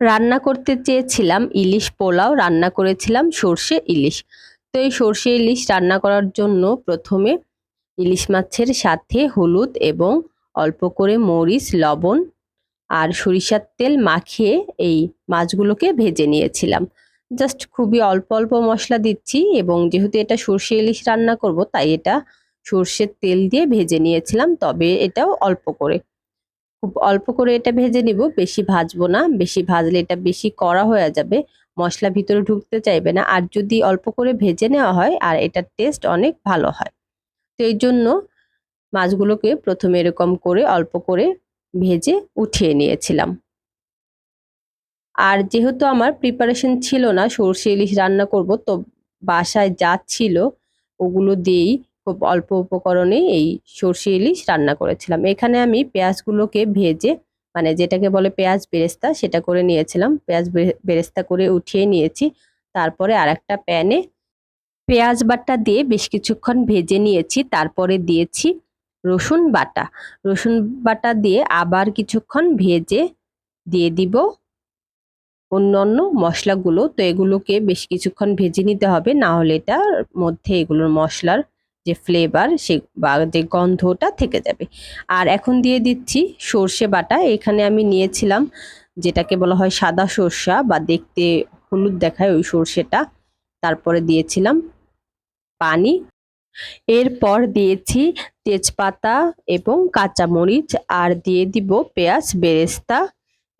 রান্না করতে চেয়েছিলাম ইলিশ পোলাও, রান্না করেছিলাম সর্ষে ইলিশ। তো এই সর্ষে ইলিশ রান্না করার জন্য প্রথমে ইলিশ মাছের সাথে হলুদ এবং অল্প করে মরিচ, লবণ আর সরিষার তেল মাখিয়ে এই মাছগুলোকে ভেজে নিয়েছিলাম। জাস্ট খুবই অল্প অল্প মশলা দিচ্ছি এবং যেহেতু এটা সর্ষে ইলিশ রান্না করব, তাই এটা সর্ষের তেল দিয়ে ভেজে নিয়েছিলাম, তবে এটাও অল্প করে। খুব অল্প করে এটা ভেজে নিব, বেশি ভাজবো না, বেশি ভাজলে এটা বেশি কড়া হয়ে যাবে, মশলা ভিতরে ঢুকতে চাইবে না, আর যদি অল্প করে ভেজে নেওয়া হয়, আর এটার টেস্ট অনেক ভালো হয়। তো এই জন্য মাছগুলোকে প্রথমে এরকম করে অল্প করে ভেজে উঠিয়ে নিয়েছিলাম। আর যেহেতু আমার প্রিপারেশন ছিল না, সর্ষে ইলিশ রান্না করব, তো বাসায় যা ছিল ওগুলো দিয়েই খুব অল্প উপকরণে এই সর্ষে ইলিশ রান্না করেছিলাম। এখানে আমি পেঁয়াজগুলোকে ভেজে মানে যেটাকে বলে পেঁয়াজ বেরেস্তা, সেটা করে নিয়েছিলাম। পেঁয়াজ বেরেস্তা করে উঠিয়ে নিয়েছি। তারপরে আর একটা প্যানে পেঁয়াজ বাটা দিয়ে বেশ কিছুক্ষণ ভেজে নিয়েছি। তারপরে দিয়েছি রসুন বাটা। রসুন বাটা দিয়ে আবার কিছুক্ষণ ভেজে দিয়ে দিব অন্য অন্য মশলাগুলো। তো এগুলোকে বেশ কিছুক্ষণ ভেজে নিতে হবে। না হলে এটার মধ্যে এগুলোর মশলার যে ফ্লেভার সে বা যে গন্ধটা থেকে যাবে। আর এখন দিয়ে দিচ্ছি সর্ষে বাটা। এখানে আমি নিয়েছিলাম যেটাকে বলা হয় সাদা সর্ষা বা দেখতে হলুদ দেখায় ওই সর্ষেটা। তারপরে দিয়েছিলাম পানি। এরপর দিয়েছি তেজপাতা এবং কাঁচামরিচ আর দিয়ে দিব পেঁয়াজ, বেরেস্তা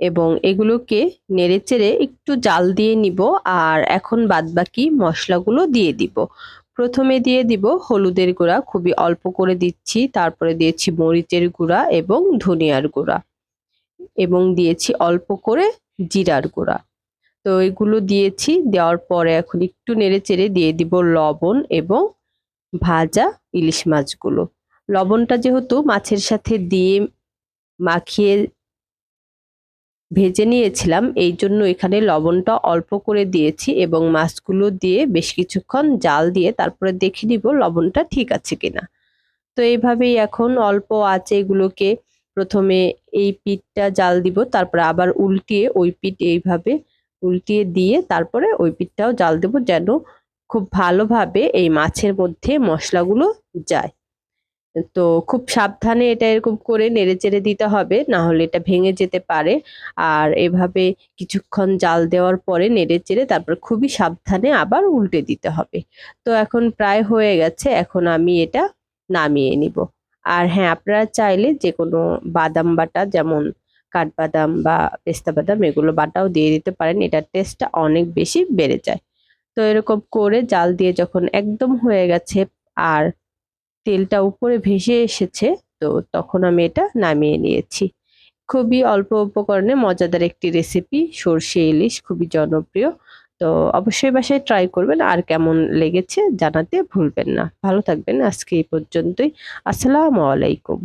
এবং এগুলোকে নেড়েচেড়ে একটু জাল দিয়ে নিব। আর এখন বাদবাকি মশলাগুলো দিয়ে দিব। প্রথমে দিয়ে দিব হলুদের গুঁড়া, খুবই অল্প করে দিচ্ছি। তারপরে দিয়েছি মরিচের গুঁড়া এবং ধনিয়ার গুঁড়া। এবং দিয়েছি অল্প করে জিরার গুঁড়া। তো এগুলো দিয়েছি, দেওয়ার পরে এখন একটু নেড়ে চেড়ে দিয়ে দিব লবণ এবং ভাজা ইলিশ মাছগুলো। লবণটা যেহেতু মাছের সাথে দিয়ে মাখিয়ে ভেজে নিয়েছিলাম। এই জন্য এখানে লবণটা অল্প করে দিয়েছি এবং মাছগুলো দিয়ে বেশ কিছুক্ষণ জাল দিয়ে তারপরে দেখে নিব লবণটা ঠিক আছে কিনা। তো এইভাবেই এখন অল্প আছে এগুলোকে। প্রথমে এই পিঠটা জাল দিব, তারপরে আবার উল্টিয়ে ওই পিঠ এইভাবে উল্টিয়ে দিয়ে তারপরে ওই পিঠটাও জাল দেব যেন খুব ভালোভাবে এই মাছের মধ্যে মশলাগুলো যায়। তো খুব সাবধানে এটা এরকম করে নেড়ে চেড়ে দিতে হবে, না হলে এটা ভেঙে যেতে পারে। আর এভাবে কিছুক্ষণ জাল দেওয়ার পরে নেড়ে চেড়ে তারপর খুবই সাবধানে আবার উল্টে দিতে হবে। তো এখন প্রায় হয়ে গেছে, এখন আমি এটা নামিয়ে নিব। আর হ্যাঁ আপনারা চাইলে যে কোনো বাদাম বাটা, যেমন কাঠবাদাম বা পেস্তা বাদাম, এগুলো বাটাও দিয়ে দিতে পারেন, এটার টেস্টটা অনেক বেশি বেড়ে যায়। তো এরকম করে জাল দিয়ে যখন একদম হয়ে গেছে, আর তেলটা উপরে ভেসে এসেছে, তো তখন আমি এটা নামিয়ে নিয়েছি। খুবই অল্প উপকরণে মজাদার একটি রেসিপি সর্ষে ইলিশ, খুবই জনপ্রিয়। তো অবশ্যই বাসায় ট্রাই করবেন, আর কেমন লেগেছে জানাতে ভুলবেন না। ভালো থাকবেন, আজকে এই পর্যন্তই। আসসালামু আলাইকুম।